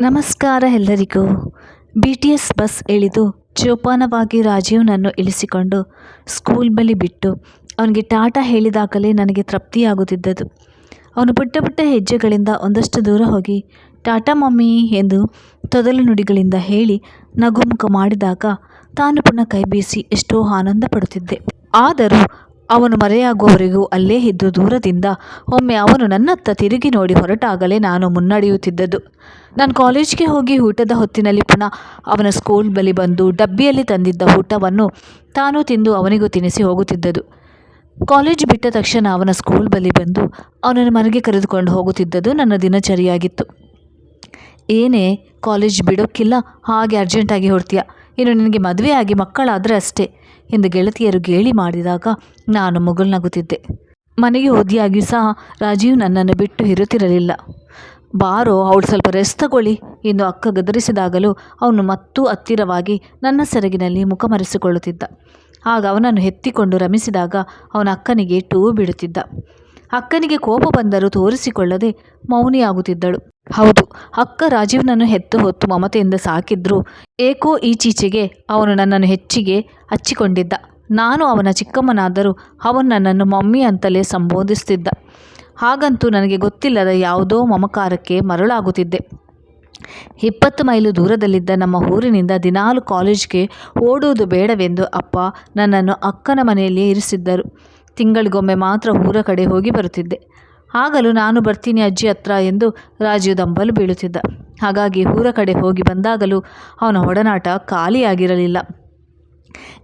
ನಮಸ್ಕಾರ ಎಲ್ಲರಿಗೂ. B T S bus ಇಳಿದು ಜೋಪಾನವಾಗಿ ರಾಜೀವ್ನನ್ನು ಇಳಿಸಿಕೊಂಡು ಸ್ಕೂಲ್ ಬಳಿ ಬಿಟ್ಟು ಅವನಿಗೆ ಟಾಟಾ ಹೇಳಿದಾಗಲೇ ನನಗೆ ತೃಪ್ತಿಯಾಗುತ್ತಿದ್ದದು ಅವನು ಪುಟ್ಟ ಪುಟ್ಟ ಹೆಜ್ಜೆಗಳಿಂದ ಒಂದಷ್ಟು ದೂರ ಹೋಗಿ, ಟಾಟಾ ಮಮ್ಮಿ ಎಂದು ತೊದಲು ನುಡಿಗಳಿಂದ ಹೇಳಿ ನಗುಮುಖ ಮಾಡಿದಾಗ ತಾನು ಪುನಃ ಕೈ ಬೀಸಿ ಎಷ್ಟೋ ಆನಂದ ಪಡುತ್ತಿದ್ದೆ ಆದರೂ ಅವನು ಮರೆಯಾಗುವವರೆಗೂ ಅಲ್ಲೇ ಇದ್ದು ದೂರದಿಂದ ಒಮ್ಮೆ ಅವನು ನನ್ನತ್ತ ತಿರುಗಿ ನೋಡಿ ಹೊರಟಾಗಲೇ ನಾನು ಮುನ್ನಡೆಯುತ್ತಿದ್ದದ್ದು. ನಾನು ಕಾಲೇಜ್ಗೆ ಹೋಗಿ ಊಟದ ಹೊತ್ತಿನಲ್ಲಿ ಪುನಃ ಅವನ ಸ್ಕೂಲ್ ಬಳಿ ಬಂದು ಡಬ್ಬಿಯಲ್ಲಿ ತಂದಿದ್ದ ಊಟವನ್ನು ತಾನು ತಿಂದು ಅವನಿಗೂ ತಿನ್ನಿಸಿ ಹೋಗುತ್ತಿದ್ದದು ಕಾಲೇಜ್ ಬಿಟ್ಟ ತಕ್ಷಣ ಅವನ ಸ್ಕೂಲ್ ಬಳಿ ಬಂದು ಅವನನ್ನು ಮನೆಗೆ ಕರೆದುಕೊಂಡು ಹೋಗುತ್ತಿದ್ದದ್ದು ನನ್ನ ದಿನಚರಿಯಾಗಿತ್ತು. ಏನೇ ಕಾಲೇಜ್ ಬಿಡೋಕ್ಕಿಲ್ಲ, ಹಾಗೆ ಅರ್ಜೆಂಟಾಗಿ ಹೊರಡ್ತೀಯ ಇನ್ನು ನಿನಗೆ ಮದುವೆ ಆಗಿ ಮಕ್ಕಳಾದರೆ ಅಷ್ಟೇ ಎಂದು ಗೆಳತಿಯರು ಗೇಳಿ ಮಾಡಿದಾಗ ನಾನು ಮುಗುಳ್ನಗುತ್ತಿದ್ದೆ ಮನೆಗೆ ಹೋದಿಯಾಗಿ ಸಹ ರಾಜೀವ್ ನನ್ನನ್ನು ಬಿಟ್ಟು ಇರುತ್ತಿರಲಿಲ್ಲ. ಬಾರೋ, ಅವಳು ಸ್ವಲ್ಪ ರೆಸ್ಟ್ ತಗೊಳ್ಳಿ ಎಂದು ಅಕ್ಕ ಗದರಿಸಿದಾಗಲೂ ಅವನು ಮತ್ತೂ ಹತ್ತಿರವಾಗಿ ನನ್ನ ಸೆರಗಿನಲ್ಲಿ ಮುಖ ಮರೆಸಿಕೊಳ್ಳುತ್ತಿದ್ದ. ಆಗ ಅವನನ್ನು ಎತ್ತಿಕೊಂಡು ರಮಿಸಿದಾಗ ಅವನ ಅಕ್ಕನಿಗೆ ಟೂ ಬಿಡುತ್ತಿದ್ದ. ಅಕ್ಕನಿಗೆ ಕೋಪ ಬಂದರೂ ತೋರಿಸಿಕೊಳ್ಳದೆ ಮೌನಿಯಾಗುತ್ತಿದ್ದಳು. ಹೌದು, ಅಕ್ಕ ರಾಜೀವ್ನನ್ನು ಹೆತ್ತು ಹೊತ್ತು ಮಮತೆಯಿಂದ ಸಾಕಿದ್ರು. ಏಕೋ ಈಚೀಚೆಗೆ ಅವನು ನನ್ನನ್ನು ಹೆಚ್ಚಿಗೆ ಹಚ್ಚಿಕೊಂಡಿದ್ದ. ನಾನು ಅವನ ಚಿಕ್ಕಮ್ಮನಾದರೂ ಅವನು ನನ್ನನ್ನು ಮಮ್ಮಿ ಅಂತಲೇ ಸಂಬೋಧಿಸುತ್ತಿದ್ದ ಹಾಗಂತೂ ನನಗೆ ಗೊತ್ತಿಲ್ಲದ ಯಾವುದೋ ಮಮಕಾರಕ್ಕೆ ಮರಳಾಗುತ್ತಿದ್ದೆ. ಇಪ್ಪತ್ತು ಮೈಲು ದೂರದಲ್ಲಿದ್ದ ನಮ್ಮ ಊರಿನಿಂದ ದಿನಾಲು ಕಾಲೇಜ್ಗೆ ಓಡುವುದು ಬೇಡವೆಂದು ಅಪ್ಪ ನನ್ನನ್ನು ಅಕ್ಕನ ಮನೆಯಲ್ಲಿಯೇ ಇರಿಸಿದ್ದರು. ತಿಂಗಳಿಗೊಮ್ಮೆ ಮಾತ್ರ ಊರ ಕಡೆ ಹೋಗಿ ಬರುತ್ತಿದ್ದೆ. ಆಗಲೂ ನಾನು ಬರ್ತೀನಿ ಅಜ್ಜಿ ಹತ್ರ ಎಂದು ರಾಜೀವ್ ದಂಬಲು ಬೀಳುತ್ತಿದ್ದ. ಹಾಗಾಗಿ ಊರ ಕಡೆ ಹೋಗಿ ಬಂದಾಗಲೂ ಅವನ ಒಡನಾಟ ಖಾಲಿಯಾಗಿರಲಿಲ್ಲ.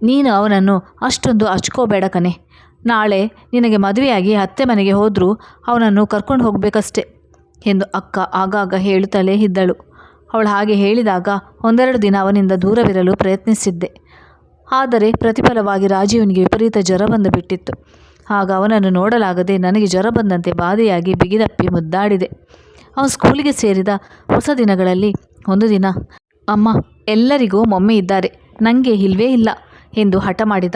ನೀನು ಅವನನ್ನು ಅಷ್ಟೊಂದು ಹಚ್ಕೋಬೇಡ ಕಣೆ. ನಾಳೆ ನಿನಗೆ ಮದುವೆಯಾಗಿ ಅತ್ತೆ ಮನೆಗೆ ಹೋದರೂ ಅವನನ್ನು ಕರ್ಕೊಂಡು ಹೋಗಬೇಕಷ್ಟೆ ಎಂದು ಅಕ್ಕ ಆಗಾಗ ಹೇಳುತ್ತಲೇ ಇದ್ದಳು. ಅವಳು ಹಾಗೆ ಹೇಳಿದಾಗ ಒಂದೆರಡು ದಿನ ಅವನಿಂದ ದೂರವಿರಲು ಪ್ರಯತ್ನಿಸಿದ್ದೆ. ಆದರೆ ಪ್ರತಿಫಲವಾಗಿ ರಾಜೀವನಿಗೆ ವಿಪರೀತ ಜ್ವರ ಬಂದು ಬಿಟ್ಟಿತ್ತು ಆಗ ಅವನನ್ನು ನೋಡಲಾಗದೆ ನನಗೆ ಜ್ವರ ಬಂದಂತೆ ಬಾಧೆಯಾಗಿ ಬಿಗಿದಪ್ಪಿ ಮುದ್ದಾಡಿದೆ. ಅವನು ಸ್ಕೂಲಿಗೆ ಸೇರಿದ ಹೊಸ ದಿನಗಳಲ್ಲಿ ಒಂದು ದಿನ, ಅಮ್ಮ, ಎಲ್ಲರಿಗೂ ಮಮ್ಮಿ ಇದ್ದಾರೆ. ನನಗೆ ಇಲ್ವೇ ಇಲ್ಲ ಎಂದು ಹಠ ಮಾಡಿದ.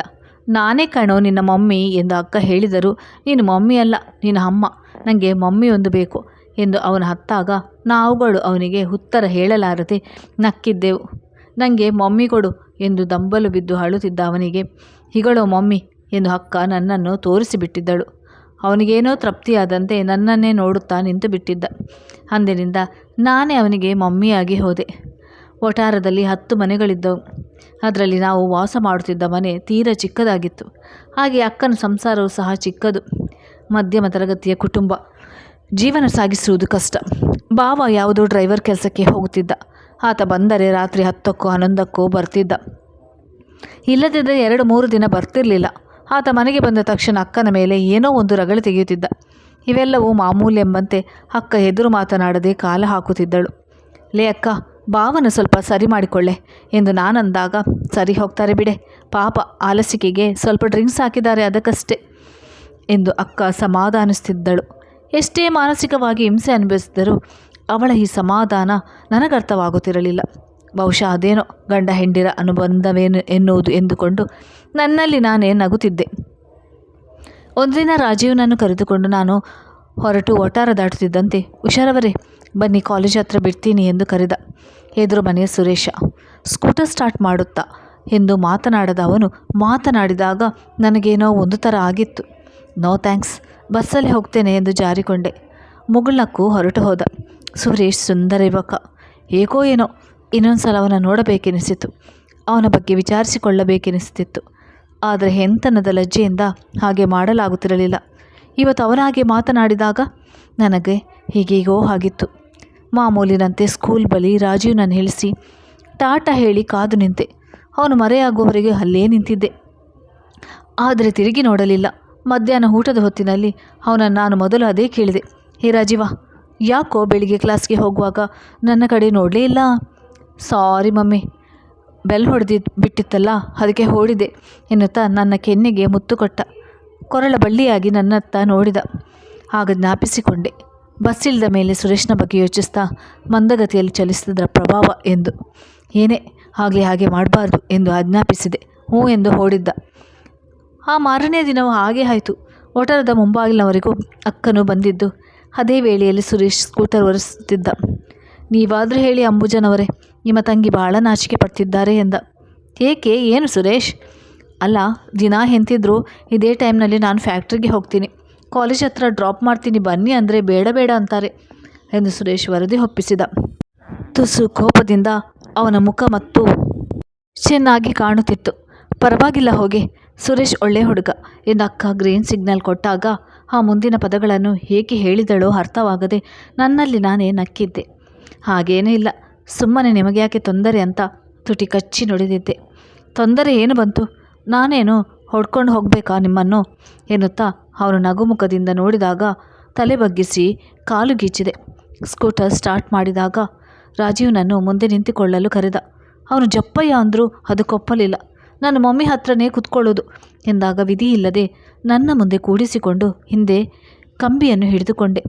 ನಾನೇ ಕಣೋ ನಿನ್ನ ಮಮ್ಮಿ ಎಂದು ಅಕ್ಕ ಹೇಳಿದರು, ನೀನು ಮಮ್ಮಿ ಅಲ್ಲ ನಿನ್ನ ಅಮ್ಮ. ನನಗೆ ಮಮ್ಮಿ ಬೇಕು ಎಂದು ಅವನು ಹತ್ತಾಗ, ನಾವುಗಳು ಅವನಿಗೆ ಉತ್ತರ ಹೇಳಲಾರದೆ ನಕ್ಕಿದ್ದೆವು. ನನಗೆ ಮಮ್ಮಿ ಕೊಡು ಎಂದು ದಂಬಲು ಬಿದ್ದು ಅಳುತ್ತಿದ್ದ ಅವನಿಗೆ ಹಿಗಳೋ ಮಮ್ಮಿ ಎಂದು ಅಕ್ಕ ನನ್ನನ್ನು ತೋರಿಸಿಬಿಟ್ಟಿದ್ದಳು. ಅವನಿಗೇನೋ ತೃಪ್ತಿಯಾದಂತೆ ನನ್ನನ್ನೇ ನೋಡುತ್ತಾ ನಿಂತು ಬಿಟ್ಟಿದ್ದ. ಅಂದಿನಿಂದ ನಾನೇ ಅವನಿಗೆ ಮಮ್ಮಿಯಾಗಿ ಹೋದೆ. ಒಟಾರದಲ್ಲಿ ಹತ್ತು ಮನೆಗಳಿದ್ದವು. ಅದರಲ್ಲಿ ನಾವು ವಾಸ ಮಾಡುತ್ತಿದ್ದ ಮನೆ ತೀರ ಚಿಕ್ಕದಾಗಿತ್ತು. ಹಾಗೆ ಅಕ್ಕನ ಸಂಸಾರವು ಸಹ ಚಿಕ್ಕದು. ಮಧ್ಯಮ ತರಗತಿಯ ಕುಟುಂಬ. ಜೀವನ ಸಾಗಿಸುವುದು ಕಷ್ಟ. ಬಾವ ಯಾವುದೋ ಡ್ರೈವರ್ ಕೆಲಸಕ್ಕೆ ಹೋಗುತ್ತಿದ್ದ. ಆತ ಬಂದರೆ ರಾತ್ರಿ ಹತ್ತಕ್ಕೋ ಹನ್ನೊಂದಕ್ಕೋ ಬರ್ತಿದ್ದ. ಇಲ್ಲದಿದ್ದರೆ ಎರಡು ಮೂರು ದಿನ ಬರ್ತಿರಲಿಲ್ಲ. ಆತ ಮನೆಗೆ ಬಂದ ತಕ್ಷಣ ಅಕ್ಕನ ಮೇಲೆ ಏನೋ ಒಂದು ರಗಳೆ ತೆಗೆಯುತ್ತಿದ್ದ. ಇವೆಲ್ಲವೂ ಮಾಮೂಲಿ ಎಂಬಂತೆ ಅಕ್ಕ ಎದುರು ಮಾತನಾಡದೆ ಕಾಲ ಹಾಕುತ್ತಿದ್ದಳು. ಲೇ ಅಕ್ಕ, ಭಾವನ ಸ್ವಲ್ಪ ಸರಿ ಮಾಡಿಕೊಳ್ಳೆ ಎಂದು ನಾನಂದಾಗ, ಸರಿ ಹೋಗ್ತಾರೆ ಬಿಡೆ, ಪಾಪ ಆಲಸಿಕೆಗೆ ಸ್ವಲ್ಪ ಡ್ರಿಂಕ್ಸ್ ಹಾಕಿದ್ದಾರೆ ಅದಕ್ಕಷ್ಟೇ ಎಂದು ಅಕ್ಕ ಸಮಾಧಾನಿಸ್ತಿದ್ದಳು ಎಷ್ಟೇ ಮಾನಸಿಕವಾಗಿ ಹಿಂಸೆ ಅನುಭವಿಸಿದರೂ ಅವಳ ಈ ಸಮಾಧಾನ ನನಗರ್ಥವಾಗುತ್ತಿರಲಿಲ್ಲ. ಬಹುಶಃ ಅದೇನೋ ಗಂಡ ಹೆಂಡಿರ ಅನುಬಂಧವೇನು ಎನ್ನುವುದು ಎಂದುಕೊಂಡು ನನ್ನಲ್ಲಿ ನಾನೇ ನಗುತ್ತಿದ್ದೆ. ಒಂದು ದಿನ ರಾಜೀವ್ನನ್ನು ಕರೆದುಕೊಂಡು ನಾನು ಹೊರಟು ಒಟ್ಟಾರ ದಾಟುತ್ತಿದ್ದಂತೆ, ಹುಷಾರವರೇ, ಬನ್ನಿ ಕಾಲೇಜ್ ಹತ್ರ ಬಿಡ್ತೀನಿ ಎಂದು ಕರೆದ ಎದುರು ಮನೆಯ ಸುರೇಶ. ಸ್ಕೂಟರ್ ಸ್ಟಾರ್ಟ್ ಮಾಡುತ್ತಾ ಎಂದು ಮಾತನಾಡದ ಅವನು ಮಾತನಾಡಿದಾಗ ನನಗೇನೋ ಒಂದು ಥರ ಆಗಿತ್ತು. ನೋ ಥ್ಯಾಂಕ್ಸ್, ಬಸ್ಸಲ್ಲಿ ಹೋಗ್ತೇನೆ ಎಂದು ಜಾರಿಕೊಂಡೆ. ಮುಗುಳ್ನಕ್ಕೂ ಹೊರಟು ಹೋದ. ಸುರೇಶ್ ಸುಂದರ ಯುವಕ. ಏಕೋ ಏನೋ, ಇನ್ನೊಂದು ಸಲ ಅವನ ನೋಡಬೇಕೆನಿಸಿತು. ಅವನ ಬಗ್ಗೆ ವಿಚಾರಿಸಿಕೊಳ್ಳಬೇಕೆನಿಸುತ್ತಿತ್ತು ಆದರೆ ಹೆಂತನದ ಲಜ್ಜೆಯಿಂದ ಹಾಗೆ ಮಾಡಲಾಗುತ್ತಿರಲಿಲ್ಲ. ಇವತ್ತು ಅವನಾಗೆ ಮಾತನಾಡಿದಾಗ ನನಗೆ ಹೀಗೀಗೋ ಆಗಿತ್ತು. ಮಾಮೂಲಿನಂತೆ ಸ್ಕೂಲ್ ಬಳಿ ರಾಜೀವ್ನನ್ನು ಹೇಳಿಸಿ, ಟಾಟಾ ಹೇಳಿ ಕಾದು ನಿಂತೆ. ಅವನು ಮರೆಯಾಗುವವರೆಗೆ ಅಲ್ಲೇ ನಿಂತಿದ್ದೆ. ಆದರೆ ತಿರುಗಿ ನೋಡಲಿಲ್ಲ. ಮಧ್ಯಾಹ್ನ ಊಟದ ಹೊತ್ತಿನಲ್ಲಿ ಅವನನ್ನು ನಾನು ಮೊದಲು ಅದೇ ಕೇಳಿದೆ. ಹೇ ರಾಜೀವ ಯಾಕೋ ಬೆಳಿಗ್ಗೆ ಕ್ಲಾಸ್ಗೆ ಹೋಗುವಾಗ, ನನ್ನ ಕಡೆ ನೋಡಲೇ ಇಲ್ಲ. ಸಾರಿ ಮಮ್ಮಿ. ಬೆಲ್ ಹೊಡೆದಿ ಬಿಟ್ಟಿತ್ತಲ್ಲ, ಅದಕ್ಕೆ ಓಡಿದೆ ಎನ್ನುತ್ತಾ ನನ್ನ ಕೆನ್ನೆಗೆ ಮುತ್ತು ಕೊಟ್ಟ. ಕೊರಳ ಬಳ್ಳಿಯಾಗಿ ನನ್ನತ್ತ ನೋಡಿದ. ಆಗ ಜ್ಞಾಪಿಸಿಕೊಂಡೆ. ಬಸ್ ಇಳಿದ ಮೇಲೆ ಸುರೇಶ್ನ ಬಗ್ಗೆ ಯೋಚಿಸ್ತಾ, ಮಂದಗತಿಯಲ್ಲಿ ಚಲಿಸಿದ್ರ ಪ್ರಭಾವ ಎಂದು. ಏನೇ, ಆಗಲಿ ಹಾಗೆ ಮಾಡಬಾರ್ದು, ಎಂದು ಆಜ್ಞಾಪಿಸಿದೆ. ಹ್ಞೂ ಎಂದು ಓಡಿದ್ದ ಆ ಮಾರನೇ ದಿನವೂ ಹಾಗೆ ಆಯಿತು. ಒಟರದ ಮುಂಬಾಗಿಲಿನವರೆಗೂ ಅಕ್ಕನು ಬಂದಿದ್ದು ಅದೇ ವೇಳೆಯಲ್ಲಿ ಸುರೇಶ್ ಸ್ಕೂಟರ್ ಒರೆಸುತ್ತಿದ್ದ. ನೀವಾದರೂ ಹೇಳಿ ಅಂಬುಜನವರೇ, ನಿಮ್ಮ ತಂಗಿ ಭಾಳ ನಾಚಿಕೆ ಪಡ್ತಿದ್ದಾರೆ ಎಂದ. ಏಕೆ, ಏನು ಸುರೇಶ್? ಅಲ್ಲ, ದಿನ ಎಂತಿದ್ರು ಇದೇ ಟೈಮ್ನಲ್ಲಿ ನಾನು ಫ್ಯಾಕ್ಟ್ರಿಗೆ ಹೋಗ್ತೀನಿ. ಕಾಲೇಜ್ ಹತ್ರ ಡ್ರಾಪ್ ಮಾಡ್ತೀನಿ, ಬನ್ನಿ ಅಂದರೆ ಬೇಡ ಬೇಡ ಅಂತಾರೆ ಎಂದು ಸುರೇಶ್ ವರದಿ ಒಪ್ಪಿಸಿದ. ತುಸು ಕೋಪದಿಂದ ಅವನ ಮುಖ ಮತ್ತು ಚೆನ್ನಾಗಿ ಕಾಣುತ್ತಿತ್ತು. ಪರವಾಗಿಲ್ಲ ಹೋಗಿ, ಸುರೇಶ್ ಒಳ್ಳೆ ಹುಡುಗ ಎಂದು ಅಕ್ಕ ಗ್ರೀನ್ ಸಿಗ್ನಲ್ ಕೊಟ್ಟಾಗ ಆ ಮುಂದಿನ ಪದಗಳನ್ನು ಹೇಗೆ ಹೇಳಿದಳೋ ಅರ್ಥವಾಗದೆ ನನ್ನಲ್ಲಿ ನಾನೇ ನಕ್ಕಿದ್ದೆ. ಹಾಗೇನೂ ಇಲ್ಲ. ಸುಮ್ಮನೆ ನಿಮಗೆ ಯಾಕೆ ತೊಂದರೆ ಅಂತ ತುಟಿ ಕಚ್ಚಿ ನುಡಿದಿದ್ದೆ. ತೊಂದರೆ ಏನು ಬಂತು? ನಾನೇನು ಹೊಡ್ಕೊಂಡು ಹೋಗಬೇಕಾ ನಿಮ್ಮನ್ನು? ಎನ್ನುತ್ತಾ ಅವನು ನಗುಮುಖದಿಂದ ನೋಡಿದಾಗ ತಲೆ ಬಗ್ಗಿಸಿ ಕಾಲು ಗೀಚಿದೆ. ಸ್ಕೂಟರ್ ಸ್ಟಾರ್ಟ್ ಮಾಡಿದಾಗ ರಾಜೀವ್ನನ್ನು ಮುಂದೆ ನಿಂತುಕೊಳ್ಳಲು ಕರೆದ. ಅವನು ಜಪ್ಪಯ್ಯ ಅಂದರೂ ಅದಕ್ಕೊಪ್ಪಲಿಲ್ಲ ನನ್ನ ಮಮ್ಮಿ ಹತ್ರನೇ ಕುತ್ಕೊಳ್ಳೋದು ಎಂದಾಗ ವಿಧಿ ಇಲ್ಲದೆ ನನ್ನ ಮುಂದೆ ಕೂಡಿಸಿಕೊಂಡು ಹಿಂದೆ ಕಂಬಿಯನ್ನು ಹಿಡಿದುಕೊಂಡೆ.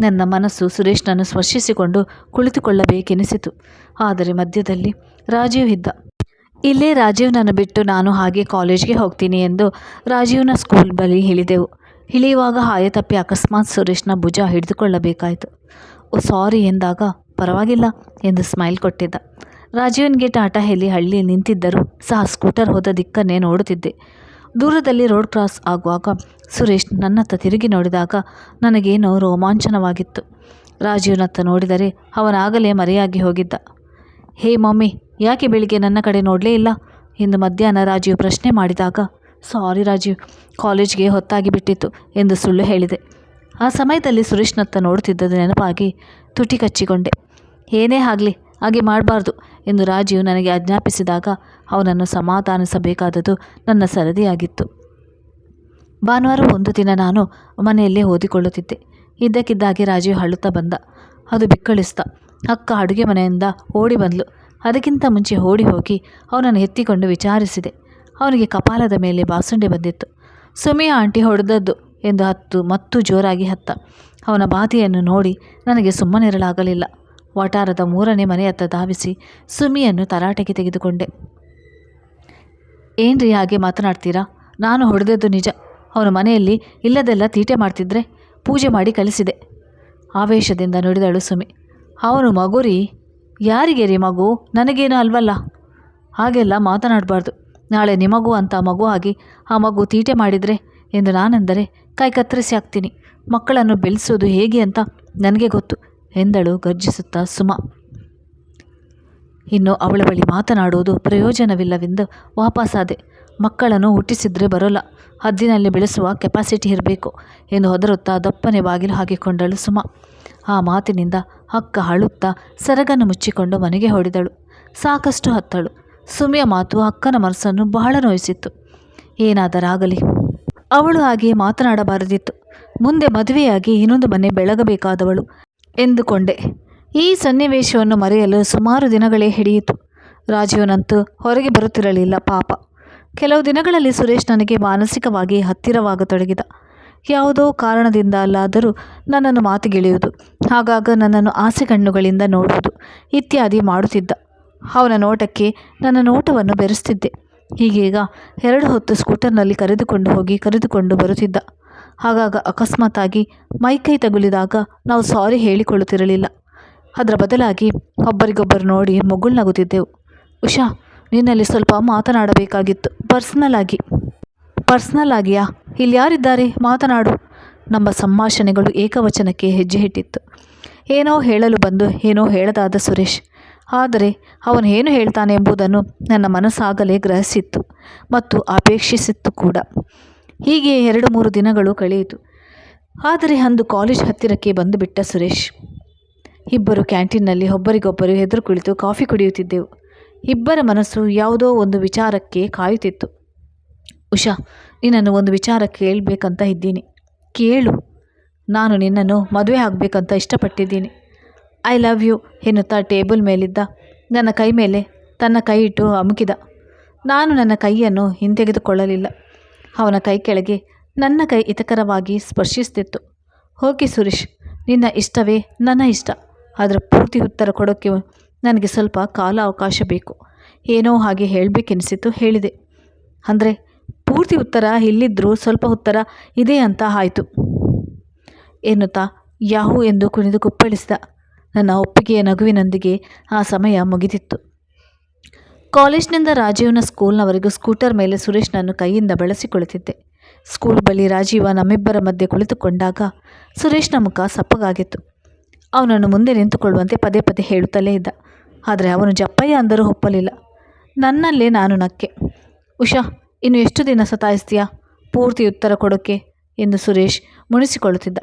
ನನ್ನ ಮನಸ್ಸು ಸುರೇಶ್ನನ್ನು ಸ್ಪರ್ಶಿಸಿಕೊಂಡು ಕುಳಿತುಕೊಳ್ಳಬೇಕೆನಿಸಿತು. ಆದರೆ ಮಧ್ಯದಲ್ಲಿ ರಾಜೀವ್ ಇದ್ದ. ಇಲ್ಲೇ ರಾಜೀವ್ನನ್ನು ಬಿಟ್ಟು ನಾನು ಹಾಗೆ ಕಾಲೇಜ್ಗೆ ಹೋಗ್ತೀನಿ ಎಂದು ರಾಜೀವ್ನ ಸ್ಕೂಲ್ ಬಳಿ ಹೇಳಿದೆವು. ಇಳಿಯುವಾಗ ಹಾಯ ತಪ್ಪಿ ಅಕಸ್ಮಾತ್ ಸುರೇಶ್ನ ಭುಜ ಹಿಡಿದುಕೊಳ್ಳಬೇಕಾಯಿತು. ಓ, ಸಾರಿ ಎಂದಾಗ ಪರವಾಗಿಲ್ಲ ಎಂದು ಸ್ಮೈಲ್ ಕೊಟ್ಟಿದ್ದ. ರಾಜೀವನ್ಗೆ ಟಾಟಾ ಹೇಳಿ ಹಳ್ಳಿ ನಿಂತಿದ್ದರೂ. ಸಹ ಸ್ಕೂಟರ್ ಹೋದ ದಿಕ್ಕನ್ನೇ ನೋಡುತ್ತಿದ್ದೆ. ದೂರದಲ್ಲಿ ರೋಡ್ ಕ್ರಾಸ್ ಆಗುವಾಗ ಸುರೇಶ್ ನನ್ನತ್ತ ತಿರುಗಿ ನೋಡಿದಾಗ ನನಗೇನೋ ರೋಮಾಂಚನವಾಗಿತ್ತು. ರಾಜೀವ್ನತ್ತ ನೋಡಿದರೆ ಅವನಾಗಲೇ ಮರೆಯಾಗಿ ಹೋಗಿದ್ದ. ಹೇ ಮಮ್ಮಿ, ಯಾಕೆ ಬೆಳಿಗ್ಗೆ ನನ್ನ ಕಡೆ ನೋಡಲೇ ಇಲ್ಲ? ಎಂದು ಮಧ್ಯಾಹ್ನ ರಾಜೀವ್ ಪ್ರಶ್ನೆ ಮಾಡಿದಾಗ, ಸಾರಿ ರಾಜೀವ್, ಕಾಲೇಜ್ಗೆ ಹೊತ್ತಾಗಿ ಬಿಟ್ಟಿತ್ತು ಎಂದು ಸುಳ್ಳು ಹೇಳಿದೆ. ಆ ಸಮಯದಲ್ಲಿ ಸುರೇಶ್ನತ್ತ ನೋಡುತ್ತಿದ್ದದು ನೆನಪಾಗಿ ತುಟಿ ಕಚ್ಚಿಕೊಂಡೆ ಏನೇ ಆಗಲಿ ಹಾಗೆ ಮಾಡಬಾರ್ದು ಎಂದು ರಾಜೀವ್ ನನಗೆ ಆಜ್ಞಾಪಿಸಿದಾಗ ಅವನನ್ನು ಸಮಾಧಾನಿಸಬೇಕಾದದ್ದು ನನ್ನ ಸರದಿಯಾಗಿತ್ತು. ಭಾನುವಾರ ಒಂದು ದಿನ ನಾನು ಮನೆಯಲ್ಲೇ ಓದಿಕೊಳ್ಳುತ್ತಿದ್ದೆ. ಇದ್ದಕ್ಕಿದ್ದಾಗೆ ರಾಜೀವ್ ಅಳುತ್ತಾ ಬಂದ. ಅದು ಬಿಕ್ಕಳಿಸ್ತ. ಅಕ್ಕ ಅಡುಗೆ ಮನೆಯಿಂದ ಓಡಿ ಬಂದಳು ಅದಕ್ಕಿಂತ ಮುಂಚೆ ಓಡಿ ಹೋಗಿ ಅವನನ್ನು ಎತ್ತಿಕೊಂಡು ವಿಚಾರಿಸಿದೆ. ಅವನಿಗೆ ಕಪಾಲದ ಮೇಲೆ ಬಾಸುಂಡೆ ಬಂದಿತ್ತು. ಸುಮಿಯ ಆಂಟಿ ಹೊಡೆದದ್ದು ಎಂದು ಹತ್ತು ಮತ್ತು ಜೋರಾಗಿ ಹತ್ತ. ಅವನ ಬಾಧೆಯನ್ನು ನೋಡಿ ನನಗೆ ಸುಮ್ಮನಿರಲಾಗಲಿಲ್ಲ. ವಟಾರದ ಮೂರನೇ ಮನೆಯತ್ತ ಧಾವಿಸಿ ಸುಮಿಯನ್ನು ತರಾಟೆಗೆ ತೆಗೆದುಕೊಂಡೆ. ಏನ್ರಿ ಹಾಗೆ ಮಾತನಾಡ್ತೀರಾ? ನಾನು ಹೊಡೆದದ್ದು ನಿಜ. ಅವನ ಮನೆಯಲ್ಲಿ ಇಲ್ಲದೆಲ್ಲ ತೀಟೆ ಮಾಡ್ತಿದ್ರೆ ಪೂಜೆ ಮಾಡಿ ಕಲಿಸಿದೆ. ಆವೇಶದಿಂದ ನುಡಿದಳು ಸುಮಿ. ಅವನು ಮಗುರಿ? ಯಾರಿಗೆ ರೀ ಮಗು? ನನಗೇನು ಅಲ್ವಲ್ಲ. ಹಾಗೆಲ್ಲ ಮಾತನಾಡಬಾರ್ದು. ನಾಳೆ ನಿಮಗೂ ಅಂತ ಮಗು ಆಗಿ ಆ ಮಗು ತೀಟೆ ಮಾಡಿದರೆ ಎಂದು ನಾನೆಂದರೆ ಕೈ ಕತ್ತರಿಸಿ ಹಾಕ್ತೀನಿ. ಮಕ್ಕಳನ್ನು ಬೆಳೆಸೋದು ಹೇಗೆ ಅಂತ ನನಗೆ ಗೊತ್ತು. ಎಂದಳು ಗರ್ಜಿಸುತ್ತಾ ಸುಮ. ಇನ್ನು ಅವಳ ಬಳಿ ಮಾತನಾಡುವುದು ಪ್ರಯೋಜನವಿಲ್ಲವೆಂದು ವಾಪಸ್ಸಾದೆ ಮಕ್ಕಳನ್ನು ಹುಟ್ಟಿಸಿದ್ರೆ ಬರೋಲ್ಲ. ಹದ್ದಿನಲ್ಲಿ ಬೆಳೆಸುವ ಕೆಪಾಸಿಟಿ ಇರಬೇಕು ಎಂದು ಹೊದರುತ್ತಾ ದಪ್ಪನೆ ಬಾಗಿಲು ಹಾಕಿಕೊಂಡಳು ಸುಮ. ಆ ಮಾತಿನಿಂದ ಅಕ್ಕ ಅಳುತ್ತಾ ಸೆರಗನ್ನು ಮುಚ್ಚಿಕೊಂಡು ಮನೆಗೆ ಹೊಡೆದಳು. ಸಾಕಷ್ಟು ಹತ್ತಳು. ಸುಮಿಯ ಮಾತು ಅಕ್ಕನ ಮನಸ್ಸನ್ನು ಬಹಳ ನೋಯಿಸಿತ್ತು. ಏನಾದರಾಗಲಿ ಅವಳು ಹಾಗೆ ಮಾತನಾಡಬಾರದಿತ್ತು. ಮುಂದೆ ಮದುವೆಯಾಗಿ ಇನ್ನೊಂದು ಮನೆ ಬೆಳಗಬೇಕಾದವಳು. ಎಂದುಕೊಂಡೆ. ಈ ಸನ್ನಿವೇಶವನ್ನು ಮರೆಯಲು ಸುಮಾರು ದಿನಗಳೇ ಹಿಡಿಯಿತು. ರಾಜೀವನಂತೂ ಹೊರಗೆ ಬರುತ್ತಿರಲಿಲ್ಲ ಪಾಪ. ಕೆಲವು ದಿನಗಳಲ್ಲಿ ಸುರೇಶ್ ನನಗೆ ಮಾನಸಿಕವಾಗಿ ಹತ್ತಿರವಾಗತೊಡಗಿದ. ಯಾವುದೋ ಕಾರಣದಿಂದ ಅಲ್ಲಾದರೂ ನನ್ನನ್ನು ಮಾತಿಗಿಳಿಯುವುದು, ಆಗಾಗ ನನ್ನನ್ನು ಆಸೆ ಕಣ್ಣುಗಳಿಂದ ನೋಡುವುದು ಇತ್ಯಾದಿ ಮಾಡುತ್ತಿದ್ದ. ಅವನ ನೋಟಕ್ಕೆ ನನ್ನ ನೋಟವನ್ನು ಬೆರೆಸ್ತಿದ್ದೆ. ಹೀಗೀಗ ಎರಡು ಹೊತ್ತು ಸ್ಕೂಟರ್ನಲ್ಲಿ ಕರೆದುಕೊಂಡು ಹೋಗಿ ಕರೆದುಕೊಂಡು ಬರುತ್ತಿದ್ದ. ಆಗಾಗ ಅಕಸ್ಮಾತ್ತಾಗಿ ಮೈಕೈ ತಗುಲಿದಾಗ ನಾವು ಸಾರಿ ಹೇಳಿಕೊಳ್ಳುತ್ತಿರಲಿಲ್ಲ. ಅದರ ಬದಲಾಗಿ ಒಬ್ಬರಿಗೊಬ್ಬರು ನೋಡಿ ಮುಗುಳ್ನಗುತ್ತಿದ್ದೆವು ಉಷಾ, ನಿನ್ನಲ್ಲಿ ಸ್ವಲ್ಪ ಮಾತನಾಡಬೇಕಾಗಿತ್ತು. ಪರ್ಸ್ನಲ್ ಆಗಿ. ಪರ್ಸ್ನಲ್ ಆಗಿಯಾ? ಇಲ್ಲಿ ಯಾರಿದ್ದಾರೆ ಮಾತನಾಡು. ನಮ್ಮ ಸಂಭಾಷಣೆಗಳು ಏಕವಚನಕ್ಕೆ ಹೆಜ್ಜೆ ಇಟ್ಟಿತ್ತು. ಏನೋ ಹೇಳಲು ಬಂದು ಏನೋ ಹೇಳದಾದ ಸುರೇಶ್. ಆದರೆ ಅವನು ಏನು ಹೇಳ್ತಾನೆ ಎಂಬುದನ್ನು ನನ್ನ ಮನಸ್ಸಾಗಲೇ ಗ್ರಹಿಸಿತ್ತು ಮತ್ತು ಅಪೇಕ್ಷಿಸಿತ್ತು ಕೂಡ. ಹೀಗೆ ಎರಡು ಮೂರು ದಿನಗಳು ಕಳೆಯಿತು. ಆದರೆ ಅಂದು ಕಾಲೇಜ್ ಹತ್ತಿರಕ್ಕೆ ಬಂದುಬಿಟ್ಟ ಸುರೇಶ್. ಇಬ್ಬರು ಕ್ಯಾಂಟೀನ್ನಲ್ಲಿ ಒಬ್ಬರಿಗೊಬ್ಬರು ಎದುರು ಕುಳಿತು ಕಾಫಿ ಕುಡಿಯುತ್ತಿದ್ದೆವು. ಇಬ್ಬರ ಮನಸ್ಸು ಯಾವುದೋ ಒಂದು ವಿಚಾರಕ್ಕೆ ಕಾಯುತ್ತಿತ್ತು. ಉಷಾ, ನಿನ್ನನ್ನು ಒಂದು ವಿಚಾರ ಕೇಳಬೇಕಂತ ಇದ್ದೀನಿ. ಕೇಳು. ನಾನು ನಿನ್ನನ್ನು ಮದುವೆ ಆಗಬೇಕಂತ ಇಷ್ಟಪಟ್ಟಿದ್ದೀನಿ. ಐ ಲವ್ ಯು ಎನ್ನುತ್ತಾ ಟೇಬಲ್ ಮೇಲಿದ್ದ ನನ್ನ ಕೈ ಮೇಲೆ ತನ್ನ ಕೈ ಇಟ್ಟು ಅಮುಕಿದ. ನಾನು ನನ್ನ ಕೈಯನ್ನು ಹಿಂತೆಗೆದುಕೊಳ್ಳಲಿಲ್ಲ. ಅವನ ಕೈ ಕೆಳಗೆ ನನ್ನ ಕೈ ಹಿತಕರವಾಗಿ ಸ್ಪರ್ಶಿಸ್ತಿತ್ತು. ಓಕೆ ಸುರೇಶ್, ನಿನ್ನ ಇಷ್ಟವೇ ನನ್ನ ಇಷ್ಟ. ಅದರ ಪೂರ್ತಿ ಉತ್ತರ ಕೊಡೋಕ್ಕೆ ನನಗೆ ಸ್ವಲ್ಪ ಕಾಲ ಅವಕಾಶ ಬೇಕು. ಏನೋ ಹಾಗೆ ಹೇಳಬೇಕೆನಿಸಿತು ಹೇಳಿದೆ. ಅಂದರೆ ಪೂರ್ತಿ ಉತ್ತರ ಇಲ್ಲಿದ್ದರೂ ಸ್ವಲ್ಪ ಉತ್ತರ ಇದೆ ಅಂತ ಆಯಿತು ಎನ್ನುತ್ತಾ ಯಾಹು ಎಂದು ಕುಣಿದು ಕುಪ್ಪಳಿಸಿದ. ನನ್ನ ಒಪ್ಪಿಗೆಯ ನಗುವಿನೊಂದಿಗೆ ಆ ಸಮಯ ಮುಗಿದಿತ್ತು. ಕಾಲೇಜ್ನಿಂದ ರಾಜೀವ್ನ ಸ್ಕೂಲ್ನವರೆಗೂ ಸ್ಕೂಟರ್ ಮೇಲೆ ಸುರೇಶ್ನನ್ನು ಕೈಯಿಂದ ಬಳಸಿಕೊಳ್ಳುತ್ತಿದ್ದೆ. ಸ್ಕೂಲ್ ಬಳಿ ರಾಜೀವ ನಮ್ಮಿಬ್ಬರ ಮಧ್ಯೆ ಕುಳಿತುಕೊಂಡಾಗ ಸುರೇಶ್ನ ಮುಖ ಸಪ್ಪಗಾಗಿತ್ತು. ಅವನನ್ನು ಮುಂದೆ ನಿಂತುಕೊಳ್ಳುವಂತೆ ಪದೇ ಪದೇ ಹೇಳುತ್ತಲೇ ಇದ್ದ. ಆದರೆ ಅವನು ಜಪ್ಪಯ್ಯ ಅಂದರೂ ಒಪ್ಪಲಿಲ್ಲ. ನನ್ನಲ್ಲೇ ನಾನು ನಕ್ಕೆ. ಉಷಾ, ಇನ್ನು ಎಷ್ಟು ದಿನ ಸತಾಯಿಸ್ತೀಯಾ? ಪೂರ್ತಿ ಉತ್ತರ ಕೊಡೋಕೆ ಎಂದು ಸುರೇಶ್ ಮುನಿಸಿಕೊಳ್ಳುತ್ತಿದ್ದ.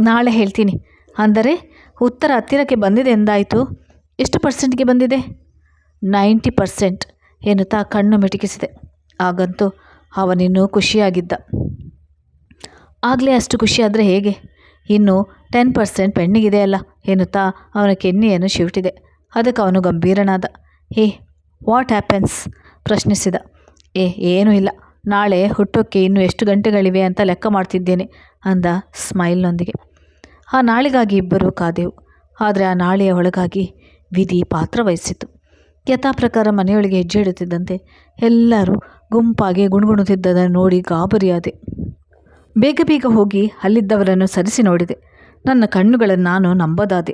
ನಾಳೆ ಹೇಳ್ತೀನಿ. ಅಂದರೆ ಉತ್ತರ ಹತ್ತಿರಕ್ಕೆ ಬಂದಿದೆ ಎಂದಾಯಿತು? ಎಷ್ಟು ಪರ್ಸೆಂಟ್ಗೆ ಬಂದಿದೆ? ನೈಂಟಿ ಪರ್ಸೆಂಟ್ ಎನ್ನುತ್ತಾ ಕಣ್ಣು ಮಿಟುಕಿಸಿದೆ. ಆಗಂತೂ ಅವನಿನ್ನೂ ಖುಷಿಯಾಗಿದ್ದ. ಆಗಲೇ ಅಷ್ಟು ಖುಷಿಯಾದರೆ ಹೇಗೆ? ಇನ್ನು ಟೆನ್ ಪರ್ಸೆಂಟ್ ಪೆಣ್ಣಿಗಿದೆ ಅಲ್ಲ ಎನ್ನುತ್ತಾ ಅವನ ಕೆನ್ನೆಯನ್ನು ಶಿವಟಿದೆ. ಅದಕ್ಕೆ ಅವನು ಗಂಭೀರನಾದ. ಏ ವಾಟ್ ಹ್ಯಾಪನ್ಸ್? ಪ್ರಶ್ನಿಸಿದ. ಏ, ಏನೂ ಇಲ್ಲ. ನಾಳೆ ಹುಟ್ಟೋಕ್ಕೆ ಇನ್ನು ಎಷ್ಟು ಗಂಟೆಗಳಿವೆ ಅಂತ ಲೆಕ್ಕ ಮಾಡ್ತಿದ್ದೇನೆ ಅಂದ ಸ್ಮೈಲ್ನೊಂದಿಗೆ. ಆ ನಾಳಿಗಾಗಿ ಇಬ್ಬರು ಕಾದೆವು. ಆದರೆ ಆ ನಾಳೆಯ ಒಳಗಾಗಿ ವಿಧಿ ಪಾತ್ರ ವಹಿಸಿತು ಯಥಾ ಪ್ರಕಾರ ಮನೆಯೊಳಗೆ ಹೆಜ್ಜೆ ಇಡುತ್ತಿದ್ದಂತೆ ಎಲ್ಲರೂ ಗುಂಪಾಗಿ ಗುಣಗುಣುತ್ತಿದ್ದದನ್ನು ನೋಡಿ ಗಾಬರಿಯಾದೆ. ಬೇಗ ಬೇಗ ಹೋಗಿ ಅಲ್ಲಿದ್ದವರನ್ನು ಸರಿಸಿ ನೋಡಿದೆ. ನನ್ನ ಕಣ್ಣುಗಳನ್ನು ನಾನು ನಂಬದಾದೆ.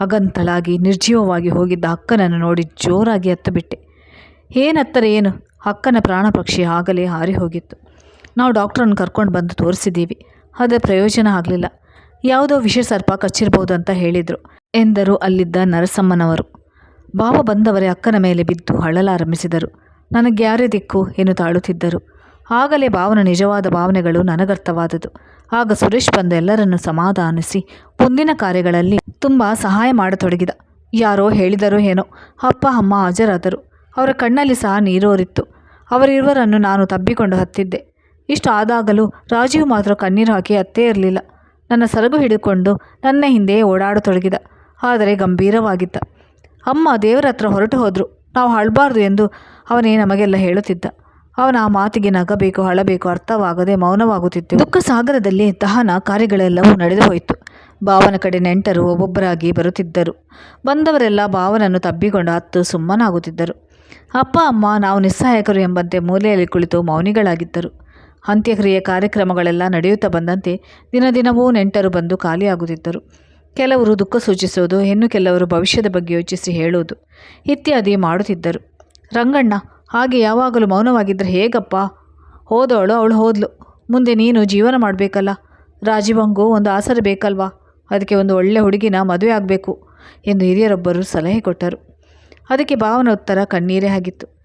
ಅಗಂತಳಾಗಿ ನಿರ್ಜೀವವಾಗಿ ಹೋಗಿದ್ದ ಅಕ್ಕನನ್ನು ನೋಡಿ ಜೋರಾಗಿ ಹತ್ತುಬಿಟ್ಟೆ ಏನತ್ತರ ಏನು? ಅಕ್ಕನ ಪ್ರಾಣ ಪಕ್ಷಿ ಆಗಲೇ ಹಾರಿ ಹೋಗಿತ್ತು. ನಾವು ಡಾಕ್ಟ್ರನ್ನು ಕರ್ಕೊಂಡು ಬಂದು ತೋರಿಸಿದ್ದೀವಿ. ಆದರೆ ಪ್ರಯೋಜನ ಆಗಲಿಲ್ಲ. ಯಾವುದೋ ವಿಷ ಸರ್ಪ ಕಚ್ಚಿರ್ಬೋದು ಅಂತ ಹೇಳಿದರು ಎಂದರು ಅಲ್ಲಿದ್ದ ನರಸಮ್ಮನವರು. ಬಾವ ಬಂದವರೇ ಅಕ್ಕನ ಮೇಲೆ ಬಿದ್ದು ಅಳಲಾರಂಭಿಸಿದರು ನನಗೆ ಯಾರೇ ದಿಕ್ಕು ಎಂದು ತಾಳುತ್ತಿದ್ದರು. ಆಗಲೇ ಭಾವನ ನಿಜವಾದ ಭಾವನೆಗಳು ನನಗರ್ಥವಾದದು ಆಗ ಸುರೇಶ್ ಬಂದು ಎಲ್ಲರನ್ನು ಸಮಾಧಾನಿಸಿ ಮುಂದಿನ ಕಾರ್ಯಗಳಲ್ಲಿ ತುಂಬ ಸಹಾಯ ಮಾಡತೊಡಗಿದ. ಯಾರೋ ಹೇಳಿದರೋ ಏನೋ, ಅಪ್ಪ, ಅಮ್ಮ ಹಾಜರಾದರು. ಅವರ ಕಣ್ಣಲ್ಲಿ ಸಹ ನೀರೋರಿತ್ತು. ಅವರಿರುವರನ್ನು ನಾನು ತಬ್ಬಿಕೊಂಡು ಹತ್ತಿದ್ದೆ. ಇಷ್ಟು ಆದಾಗಲೂ ರಾಜೀವ್ ಮಾತ್ರ ಕಣ್ಣೀರು ಹಾಕಿ ಹತ್ತೇ ಇರಲಿಲ್ಲ. ನನ್ನ ಸರಗು ಹಿಡಿದುಕೊಂಡು ನನ್ನ ಹಿಂದೆ ಓಡಾಡತೊಡಗಿದ. ಆದರೆ ಗಂಭೀರವಾಗಿದ್ದ. ಅಮ್ಮ ದೇವರ ಹತ್ರ ಹೊರಟು ಹೋದರು. ನಾವು ಅಳಬಾರ್ದು ಎಂದು ಅವನೇ ನಮಗೆಲ್ಲ ಹೇಳುತ್ತಿದ್ದ. ಅವನ ಆ ಮಾತಿಗೆ ನಗಬೇಕು, ಅಳಬೇಕು, ಅರ್ಥವಾಗದೆ ಮೌನವಾಗುತ್ತಿತ್ತು. ದುಃಖ ಸಾಗರದಲ್ಲಿ ದಹನ ಕಾರ್ಯಗಳೆಲ್ಲವೂ ನಡೆದು ಹೋಯಿತು. ಭಾವನ ಕಡೆ ನೆಂಟರು ಒಬ್ಬೊಬ್ಬರಾಗಿ ಬರುತ್ತಿದ್ದರು. ಬಂದವರೆಲ್ಲ ಭಾವನನ್ನು ತಬ್ಬಿಕೊಂಡು ಹತ್ತು ಸುಮ್ಮನಾಗುತ್ತಿದ್ದರು. ಅಪ್ಪ, ಅಮ್ಮ, ನಾವು ನಿಸ್ಸಹಾಯಕರು ಎಂಬಂತೆ ಮೂಲೆಯಲ್ಲಿ ಕುಳಿತು ಮೌನಿಗಳಾಗಿದ್ದರು. ಅಂತ್ಯಕ್ರಿಯೆ ಕಾರ್ಯಕ್ರಮಗಳೆಲ್ಲ ನಡೆಯುತ್ತಾ ಬಂದಂತೆ ದಿನ ದಿನವೂ ನೆಂಟರು ಬಂದು ಖಾಲಿಯಾಗುತ್ತಿದ್ದರು. ಕೆಲವರು ದುಃಖ ಸೂಚಿಸುವುದು ಇನ್ನು ಕೆಲವರು ಭವಿಷ್ಯದ ಬಗ್ಗೆ ಯೋಚಿಸಿ ಹೇಳುವುದು ಇತ್ಯಾದಿ ಮಾಡುತ್ತಿದ್ದರು. ರಂಗಣ್ಣ, ಹಾಗೆ ಯಾವಾಗಲೂ ಮೌನವಾಗಿದ್ದರೆ ಹೇಗಪ್ಪ? ಹೋದವಳು ಅವಳು ಹೋದ್ಲು. ಮುಂದೆ ನೀನು ಜೀವನ ಮಾಡಬೇಕಲ್ಲ. ರಾಜೀವಂಗು ಒಂದು ಆಸರೆ ಬೇಕಲ್ವಾ? ಅದಕ್ಕೆ ಒಂದು ಒಳ್ಳೆ ಹುಡುಗಿನ ಮದುವೆ ಆಗಬೇಕು ಎಂದು ಹಿರಿಯರೊಬ್ಬರು ಸಲಹೆ ಕೊಟ್ಟರು. ಅದಕ್ಕೆ ಭಾವನ ಉತ್ತರ ಕಣ್ಣೀರೇ ಆಗಿತ್ತು.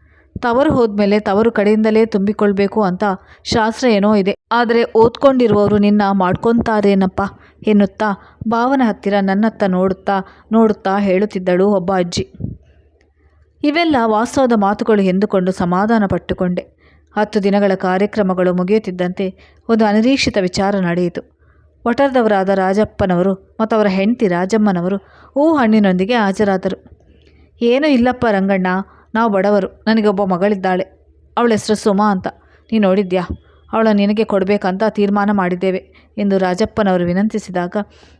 ತವರು ಹೋದ್ಮೇಲೆ ತವರು ಕಡೆಯಿಂದಲೇ ತುಂಬಿಕೊಳ್ಬೇಕು ಅಂತ ಶಾಸ್ತ್ರ ಏನೋ ಇದೆ. ಆದರೆ ಓದ್ಕೊಂಡಿರುವವರು ನಿನ್ನ ಮಾಡ್ಕೊತಾರೇನಪ್ಪ ಎನ್ನುತ್ತಾ ಭಾವನ ಹತ್ತಿರ ನನ್ನತ್ತ ನೋಡುತ್ತಾ ನೋಡುತ್ತಾ ಹೇಳುತ್ತಿದ್ದಳು ಒಬ್ಬ ಅಜ್ಜಿ. ಇವೆಲ್ಲ ವಾಸ್ತವದ ಮಾತುಗಳು ಎಂದುಕೊಂಡು ಸಮಾಧಾನ ಪಟ್ಟುಕೊಂಡೆ. ಹತ್ತು ದಿನಗಳ ಕಾರ್ಯಕ್ರಮಗಳು ಮುಗಿಯುತ್ತಿದ್ದಂತೆ ಒಂದು ಅನಿರೀಕ್ಷಿತ ವಿಚಾರ ನಡೆಯಿತು. ಒಟರ್ದವರಾದ ರಾಜಪ್ಪನವರು ಮತ್ತು ಅವರ ಹೆಂಡತಿ ರಾಜಮ್ಮನವರು ಹೂ ಹಣ್ಣಿನೊಂದಿಗೆ ಹಾಜರಾದರು. ಏನೂ ಇಲ್ಲಪ್ಪ ರಂಗಣ್ಣ ನಾವು ಬಡವರು, ನನಗೊಬ್ಬ ಮಗಳಿದ್ದಾಳೆ. ಅವಳ ಹೆಸರು ಸುಮಾ ಅಂತ. ನೀನು ನೋಡಿದ್ಯಾ? ಅವಳ ನಿನಗೆ ಕೊಡಬೇಕಂತ ತೀರ್ಮಾನ ಮಾಡಿದ್ದೇವೆ ಎಂದು ರಾಜಪ್ಪನವರು ವಿನಂತಿಸಿದಾಗ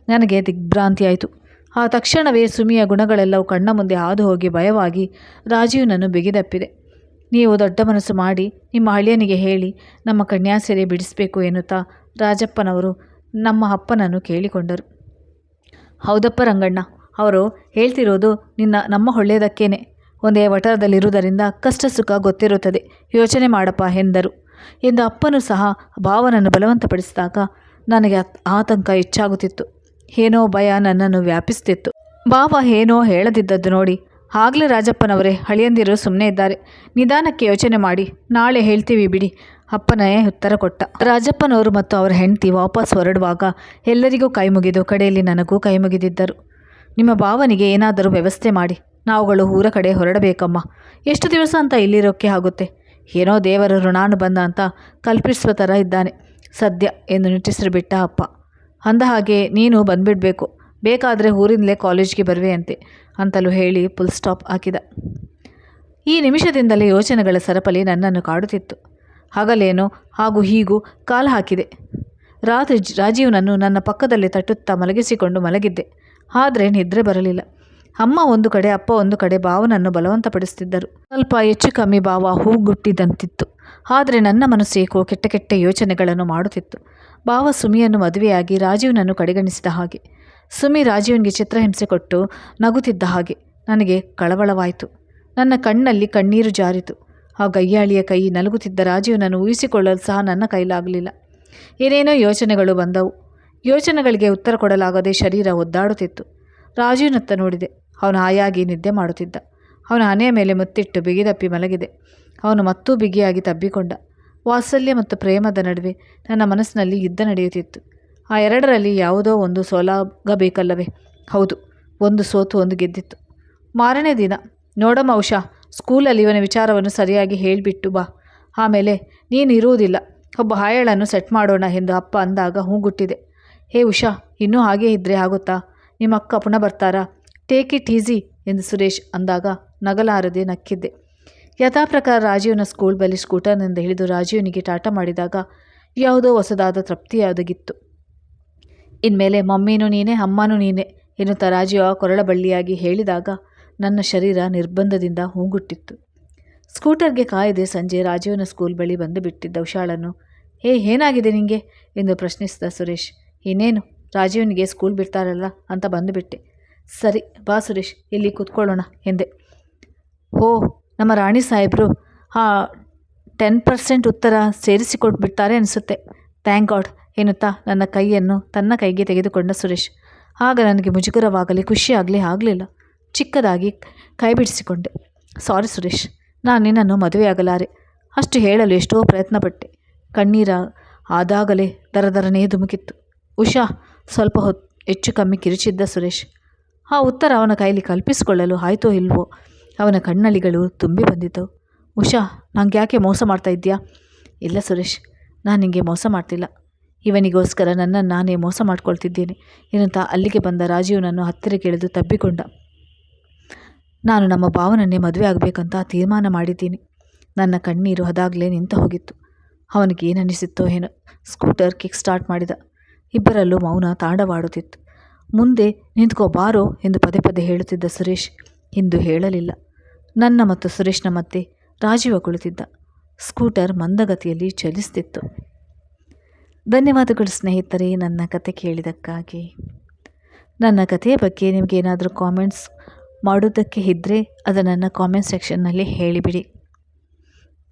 ನನಗೆ ದಿಗ್ಭ್ರಾಂತಿಯಾಯಿತು. ಆ ತಕ್ಷಣವೇ ಸುಮಿಯ ಗುಣಗಳೆಲ್ಲವೂ ಕಣ್ಣ ಮುಂದೆ ಹಾದು ಹೋಗಿ ಭಯವಾಗಿ ರಾಜೀವ್ನನ್ನು ಬಿಗಿದಪ್ಪಿದೆ. ನೀವು ದೊಡ್ಡ ಮನಸ್ಸು ಮಾಡಿ, ನಿಮ್ಮ ಹಳಿಯನಿಗೆ ಹೇಳಿ, ನಮ್ಮ ಕನ್ಯಾಸೆರೆ ಬಿಡಿಸಬೇಕು ಎನ್ನುತ್ತಾ ರಾಜಪ್ಪನವರು ನಮ್ಮ ಅಪ್ಪನನ್ನು ಕೇಳಿಕೊಂಡರು. ಹೌದಪ್ಪ ರಂಗಣ್ಣ, ಅವರು ಹೇಳ್ತಿರೋದು ನಿನ್ನ ನಮ್ಮ ಒಳ್ಳೆಯದಕ್ಕೇನೆ. ಒಂದೇ ವಠಾರದಲ್ಲಿರುವುದರಿಂದ ಕಷ್ಟ ಸುಖ ಗೊತ್ತಿರುತ್ತದೆ. ಯೋಚನೆ ಮಾಡಪ್ಪ ಎಂದರು. ಎಂದು ಅಪ್ಪನು ಸಹ ಭಾವನನ್ನು ಬಲವಂತಪಡಿಸಿದಾಗ ನನಗೆ ಆತಂಕ ಹೆಚ್ಚಾಗುತ್ತಿತ್ತು. ಏನೋ ಭಯ ನನ್ನನ್ನು ವ್ಯಾಪಿಸ್ತಿತ್ತು ಭಾವ ಏನೋ ಹೇಳದಿದ್ದದ್ದು ನೋಡಿ. ಆಗಲೇ ರಾಜಪ್ಪನವರೇ ಹಳಿಯಂದಿರು ಸುಮ್ಮನೆ ಇದ್ದಾರೆ. ನಿಧಾನಕ್ಕೆ ಯೋಚನೆ ಮಾಡಿ, ನಾಳೆ ಹೇಳ್ತೀವಿ ಬಿಡಿ, ಅಪ್ಪನೇ ಉತ್ತರ ಕೊಟ್ಟ. ರಾಜಪ್ಪನವರು ಮತ್ತು ಅವರ ಹೆಂಡತಿ ವಾಪಸ್ ಹೊರಡುವಾಗ ಎಲ್ಲರಿಗೂ ಕೈ ಮುಗಿದು ಕಡೆಯಲ್ಲಿ ನನಗೂ ಕೈ ಮುಗಿದಿದ್ದರು. ನಿಮ್ಮ ಭಾವನಿಗೆ ಏನಾದರೂ ವ್ಯವಸ್ಥೆ ಮಾಡಿ. ನಾವುಗಳು ಊರ ಕಡೆ ಹೊರಡಬೇಕಮ್ಮ. ಎಷ್ಟು ದಿವಸ ಅಂತ ಇಲ್ಲಿರೋಕ್ಕೆ ಆಗುತ್ತೆ? ಏನೋ ದೇವರ ಋಣಾನುಬಂಧ ಅಂತ ಕಲ್ಪಿಸುವ ಥರ ಇದ್ದಾನೆ. ಸದ್ಯ ಎಂದು ನಿಟ್ಟಿಸಿರು ಬಿಟ್ಟ ಅಪ್ಪ. ಅಂದ ಹಾಗೆ ನೀನು ಬಂದುಬಿಡಬೇಕು. ಬೇಕಾದರೆ ಊರಿಂದಲೇ ಕಾಲೇಜ್ಗೆ ಬರುವೆಯಂತೆ ಅಂತಲೂ ಹೇಳಿ ಫುಲ್ ಸ್ಟಾಪ್ ಹಾಕಿದ. ಈ ನಿಮಿಷದಿಂದಲೇ ಯೋಚನೆಗಳ ಸರಪಳಿ ನನ್ನನ್ನು ಕಾಡುತ್ತಿತ್ತು. ಹಗಲೇನೋ ಹಾಗೂ ಹೀಗೂ ಕಾಲು ಹಾಕಿದೆ. ರಾತ್ರಿ ರಾಜೀವ್ನನ್ನು ನನ್ನ ಪಕ್ಕದಲ್ಲಿ ತಟ್ಟುತ್ತಾ ಮಲಗಿಸಿಕೊಂಡು ಮಲಗಿದ್ದೆ. ಆದರೆ ನಿದ್ರೆ ಬರಲಿಲ್ಲ. ಅಮ್ಮ ಒಂದು ಕಡೆ, ಅಪ್ಪ ಒಂದು ಕಡೆ ಭಾವನನ್ನು ಬಲವಂತಪಡಿಸುತ್ತಿದ್ದರು. ಸ್ವಲ್ಪ ಹೆಚ್ಚು ಕಮ್ಮಿ ಭಾವ ಹೂಗುಟ್ಟಿದಂತಿತ್ತು. ಆದರೆ ನನ್ನ ಮನಸ್ಸು ಏಕೋ ಕೆಟ್ಟ ಕೆಟ್ಟ ಯೋಚನೆಗಳನ್ನು ಮಾಡುತ್ತಿತ್ತು. ಭಾವ ಸುಮಿಯನ್ನು ಮದುವೆಯಾಗಿ ರಾಜೀವ್ನನ್ನು ಕಡೆಗಣಿಸಿದ ಹಾಗೆ. ಸುಮಿ ರಾಜೀವನಿಗೆ ಚಿತ್ರಹಿಂಸೆ ಕೊಟ್ಟು ನಗುತ್ತಿದ್ದ ಹಾಗೆ. ನನಗೆ ಕಳವಳವಾಯಿತು. ನನ್ನ ಕಣ್ಣಲ್ಲಿ ಕಣ್ಣೀರು ಜಾರಿತು. ಆ ಗಯ್ಯಾಳಿಯ ಕೈ ನಲುಗುತ್ತಿದ್ದ ರಾಜೀವನನ್ನು ಊಹಿಸಿಕೊಳ್ಳಲು ಸಹ ನನ್ನ ಕೈಲಾಗಲಿಲ್ಲ. ಏನೇನೋ ಯೋಚನೆಗಳು ಬಂದವು. ಯೋಚನೆಗಳಿಗೆ ಉತ್ತರ ಕೊಡಲಾಗದೆ ಶರೀರ ಒದ್ದಾಡುತ್ತಿತ್ತು. ರಾಜೀವ್ನತ್ತ ನೋಡಿದೆ. ಅವನು ಹಾಯಾಗಿ ನಿದ್ದೆ ಮಾಡುತ್ತಿದ್ದ. ಅವನ ಹಣೆಯ ಮೇಲೆ ಮುತ್ತಿಟ್ಟು ಬಿಗಿದಪ್ಪಿ ಮಲಗಿದೆ. ಅವನು ಮತ್ತೂ ಬಿಗಿಯಾಗಿ ತಬ್ಬಿಕೊಂಡ. ವಾತ್ಸಲ್ಯ ಮತ್ತು ಪ್ರೇಮದ ನಡುವೆ ನನ್ನ ಮನಸ್ಸಿನಲ್ಲಿ ಯುದ್ಧ ನಡೆಯುತ್ತಿತ್ತು. ಆ ಎರಡರಲ್ಲಿ ಯಾವುದೋ ಒಂದು ಸೋಲಾಗಬೇಕಲ್ಲವೇ? ಹೌದು, ಒಂದು ಸೋತು ಒಂದು ಗೆದ್ದಿತ್ತು. ಮಾರನೇ ದಿನ, ನೋಡಮ್ಮ ಉಷಾ, ಸ್ಕೂಲಲ್ಲಿ ಇವನ ವಿಚಾರವನ್ನು ಸರಿಯಾಗಿ ಹೇಳಿಬಿಟ್ಟು ಬಾ. ಆಮೇಲೆ, ನೀನು ಇರುವುದಿಲ್ಲ. ಒಬ್ಬ ಹಾಯಳನ್ನು ಸೆಟ್ ಮಾಡೋಣ ಎಂದು ಅಪ್ಪ ಅಂದಾಗ ಹೂಗುಟ್ಟಿದೆ. ಹೇ ಉಷಾ, ಇನ್ನೂ ಹಾಗೇ ಇದ್ದರೆ ಆಗುತ್ತಾ? ನಿಮ್ಮ ಅಕ್ಕ ಪುನಃ ಬರ್ತಾರಾ? ಟೇಕ್ ಇಟ್ ಈಸಿ ಎಂದು ಸುರೇಶ್ ಅಂದಾಗ ನಗಲಾರದೆ ನಕ್ಕಿದ್ದೆ. ಯಥಾಪ್ರಕಾರ ರಾಜೀವ್ನ ಸ್ಕೂಲ್ ಬಳಿ ಸ್ಕೂಟರ್ನಿಂದ ಹಿಡಿದು ರಾಜೀವ್ನಿಗೆ ಟಾಟ ಮಾಡಿದಾಗ ಯಾವುದೋ ಹೊಸದಾದ ತೃಪ್ತಿಯಾದಗಿತ್ತು ಇನ್ಮೇಲೆ ಮಮ್ಮಿನೂ ನೀನೇ, ಅಮ್ಮನೂ ನೀನೇ ಎನ್ನುತ್ತಾ ರಾಜೀವ ಕೊರಳಬಳ್ಳಿಯಾಗಿ ಹೇಳಿದಾಗ ನನ್ನ ಶರೀರ ನಿರ್ಬಂಧದಿಂದ ಹೂಂಗುಟ್ಟಿತ್ತು. ಸ್ಕೂಟರ್ಗೆ ಕಾಯದೆ ಸಂಜೆ ರಾಜೀವನ ಸ್ಕೂಲ್ ಬಳಿ ಬಂದು ಬಿಟ್ಟಿದ್ದ ಉಷಾಳನ್ನು ಹೇ, ಏನಾಗಿದೆ ನಿಂಗೆ? ಎಂದು ಪ್ರಶ್ನಿಸಿದ ಸುರೇಶ್, ಇನ್ನೇನು, ರಾಜೀವನಿಗೆ ಸ್ಕೂಲ್ ಬಿಡ್ತಾರಲ್ಲ ಅಂತ ಬಂದುಬಿಟ್ಟೆ ಸರಿ, ಬಾ ಸುರೇಶ್, ಇಲ್ಲಿ ಕೂತ್ಕೊಳ್ಳೋಣ, ಎಂದೆ. ಓ, ನಮ್ಮ ರಾಣಿ ಸಾಹೇಬರು ಆ ಟೆನ್ ಪರ್ಸೆಂಟ್ ಉತ್ತರ ಸೇರಿಸಿಕೊಟ್ಬಿಡ್ತಾರೆ ಅನಿಸುತ್ತೆ. ಥ್ಯಾಂಕ್ ಗಾಡ್, ಎನ್ನುತ್ತಾ ನನ್ನ ಕೈಯನ್ನು ತನ್ನ ಕೈಗೆ ತೆಗೆದುಕೊಂಡ ಸುರೇಶ್. ಆಗ ನನಗೆ ಮುಜುಗರವಾಗಲಿ, ಖುಷಿಯಾಗಲಿ ಆಗಲಿಲ್ಲ. ಚಿಕ್ಕದಾಗಿ ಕೈ ಬಿಡಿಸಿಕೊಂಡೆ. ಸಾರಿ ಸುರೇಶ್, ನಾನು ನಿನ್ನನ್ನು ಮದುವೆಯಾಗಲಾರೆ ಅಷ್ಟು ಹೇಳಲು ಎಷ್ಟೋ ಪ್ರಯತ್ನಪಟ್ಟೆ. ಕಣ್ಣೀರ ಆದಾಗಲೇ ದರದರನೇ ಧುಮುಕಿತ್ತು. ಉಷಾ, ಸ್ವಲ್ಪ ಹೊತ್ತು, ಹೆಚ್ಚು ಕಮ್ಮಿ ಕಿರುಚಿದ್ದ ಸುರೇಶ್. ಆ ಉತ್ತರ ಅವನ ಕೈಲಿ ಕಲ್ಪಿಸಿಕೊಳ್ಳಲು ಆಯ್ತೋ ಇಲ್ವೋ? ಅವನ ಕಣ್ಣಳಿಗಳು ತುಂಬಿ ಬಂದಿದ್ದವು ಉಷಾ, ನಂಗೆ ಯಾಕೆ ಮೋಸ ಮಾಡ್ತಾ ಇದ್ದೀಯಾ? ಇಲ್ಲ ಸುರೇಶ್, ನಾನು ನಿಮಗೆ ಮೋಸ ಮಾಡ್ತಿಲ್ಲ. ಇವನಿಗೋಸ್ಕರ ನನ್ನನ್ನು ನಾನೇ ಮೋಸ ಮಾಡ್ಕೊಳ್ತಿದ್ದೇನೆ ಏನಂತ ಅಲ್ಲಿಗೆ ಬಂದ ರಾಜೀವ್ನನ್ನು ಹತ್ತಿರಕ್ಕೆ ಕೇಳಿದು ತಬ್ಬಿಕೊಂಡ. ನಾನು ನಮ್ಮ ಭಾವನನ್ನೇ ಮದುವೆ ಆಗಬೇಕಂತ ತೀರ್ಮಾನ ಮಾಡಿದ್ದೀನಿ. ನನ್ನ ಕಣ್ಣೀರು ಅದಾಗಲೇ ನಿಂತು ಹೋಗಿತ್ತು. ಅವನಿಗೆ ಏನನ್ನಿಸಿತ್ತೋ ಏನೋ, ಸ್ಕೂಟರ್ ಕಿಕ್ ಸ್ಟಾರ್ಟ್ ಮಾಡಿದ. ಇಬ್ಬರಲ್ಲೂ ಮೌನ ತಾಂಡವಾಡುತ್ತಿತ್ತು. ಮುಂದೆ ನಿಂತ್ಕೋ ಬಾರೋ ಎಂದು ಪದೇ ಪದೇ ಹೇಳುತ್ತಿದ್ದ ಸುರೇಶ್. ಇಂದು ಹೇಳಲಿಲ್ಲ. ನನ್ನ ಮತ್ತು ಸುರೇಶ್ನ ಮತ್ತೆ ರಾಜೀವ ಕುಳಿತಿದ್ದ. ಸ್ಕೂಟರ್ ಮಂದಗತಿಯಲ್ಲಿ ಚಲಿಸ್ತಿತ್ತು. ಧನ್ಯವಾದಗಳು ಸ್ನೇಹಿತರೆ ನನ್ನ ಕತೆ ಕೇಳಿದಕ್ಕಾಗಿ ನನ್ನ ಕಥೆಯ ಬಗ್ಗೆ ನಿಮಗೆ ಏನಾದರೂ ಕಾಮೆಂಟ್ಸ್ ಮಾಡೋದಕ್ಕೆ ಇದ್ದರೆ ಅದನ್ನು ನನ್ನ ಕಾಮೆಂಟ್ ಸೆಕ್ಷನ್ನಲ್ಲಿ ಹೇಳಿಬಿಡಿ.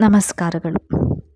ನಮಸ್ಕಾರಗಳು.